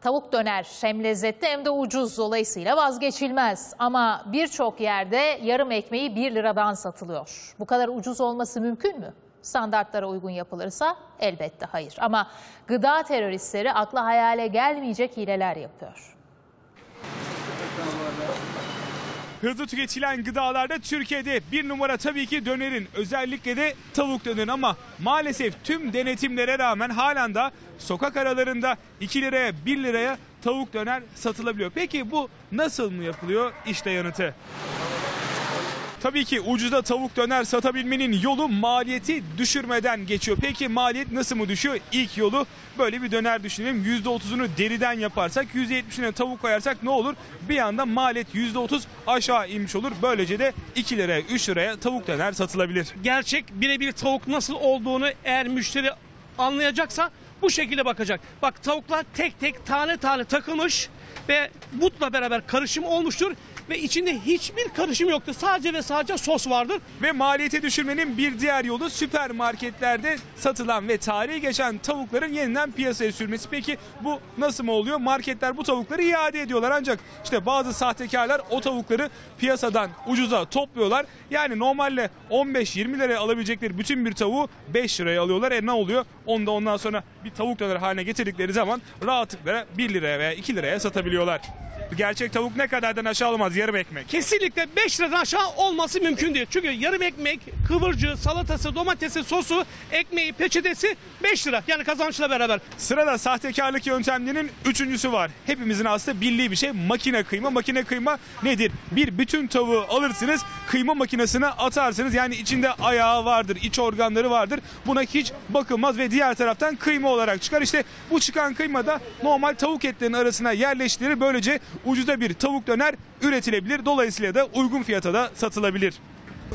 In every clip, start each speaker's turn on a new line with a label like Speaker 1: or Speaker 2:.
Speaker 1: Tavuk döner hem lezzetli hem de ucuz dolayısıyla vazgeçilmez. Ama birçok yerde yarım ekmeği 1 liradan satılıyor. Bu kadar ucuz olması mümkün mü? Standartlara uygun yapılırsa elbette hayır. Ama gıda teröristleri akla hayale gelmeyecek hileler yapıyor.
Speaker 2: Hızlı tüketilen gıdalarda Türkiye'de bir numara tabii ki dönerin özellikle de tavuk dönerin ama maalesef tüm denetimlere rağmen halen da sokak aralarında 2 liraya 1 liraya tavuk döner satılabiliyor. Peki bu nasıl mı yapılıyor? İşte yanıtı. Tabii ki ucuza tavuk döner satabilmenin yolu maliyeti düşürmeden geçiyor. Peki maliyet nasıl mı düşüyor? İlk yolu böyle bir döner düşünelim. %30'unu deriden yaparsak, %70'ine tavuk koyarsak ne olur? Bir anda maliyet %30 aşağı inmiş olur. Böylece de 2 liraya 3 liraya tavuk döner satılabilir.
Speaker 3: gerçek birebir tavuk nasıl olduğunu eğer müşteri anlayacaksa bu şekilde bakacak. Bak tavuklar tek tek tane tane takılmış ve butla beraber karışım olmuştur ve içinde hiçbir karışım yoktur. Sadece ve sadece sos vardır.
Speaker 2: Ve maliyeti düşürmenin bir diğer yolu süpermarketlerde satılan ve tarihi geçen tavukların yeniden piyasaya sürmesi. Peki bu nasıl mı oluyor? Marketler bu tavukları iade ediyorlar ancak işte bazı sahtekarlar o tavukları piyasadan ucuza topluyorlar. Yani normalde 15-20 liraya alabilecekleri bütün bir tavuğu 5 liraya alıyorlar. E ne oluyor? Onu da ondan sonra bir tavuk döner haline getirdikleri zaman rahatlıkla 1 liraya veya 2 liraya satabiliyorlar. Gerçek tavuk ne kadardan aşağı olmaz yarım ekmek.
Speaker 3: Kesinlikle 5 liradan aşağı olması mümkün değil. Çünkü yarım ekmek, kıvırcı, salatası, domatesi, sosu, ekmeği, peçetesi 5 lira. Yani kazançla beraber.
Speaker 2: Sırada sahtekarlık yöntemlerinin üçüncüsü var. Hepimizin aslında bildiği bir şey makine kıyma. Makine kıyma nedir? Bir bütün tavuğu alırsınız kıyma makinesine atarsınız. Yani içinde ayağı vardır, iç organları vardır. Buna hiç bakılmaz ve diğer taraftan kıyma olarak çıkar. İşte bu çıkan kıyma da normal tavuk etlerinin arasına yerleştirilir. Böylece ucuza bir tavuk döner üretilebilir. Dolayısıyla da uygun fiyata da satılabilir.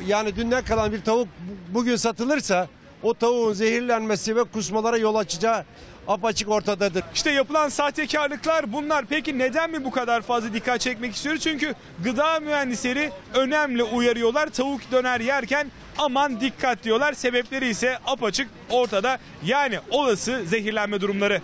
Speaker 4: Yani dünden kalan bir tavuk bugün satılırsa o tavuğun zehirlenmesi ve kusmalara yol açacağı apaçık ortadadır.
Speaker 2: İşte yapılan sahtekarlıklar bunlar. Peki neden mi bu kadar fazla dikkat çekmek istiyoruz? Çünkü gıda mühendisleri önemli uyarıyorlar. Tavuk döner yerken aman dikkat diyorlar. Sebepleri ise apaçık ortada. Yani olası zehirlenme durumları.